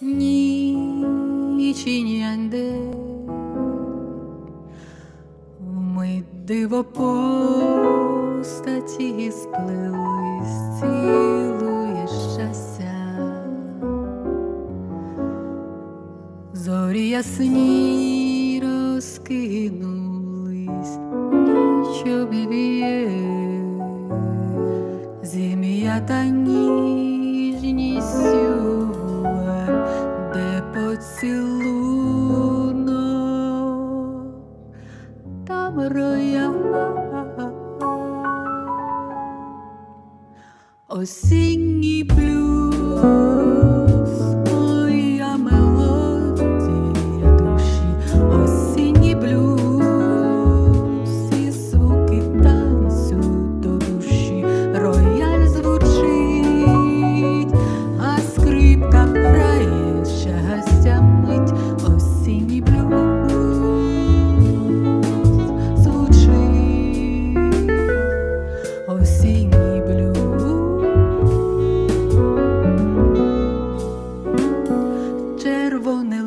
Нічі нянде, Вмить диво постаті сплелись, цілує щастя. Зорі ясні розкинулись, ніч обів'є, зім'я та ніч doce luno tam roja o singi blue serve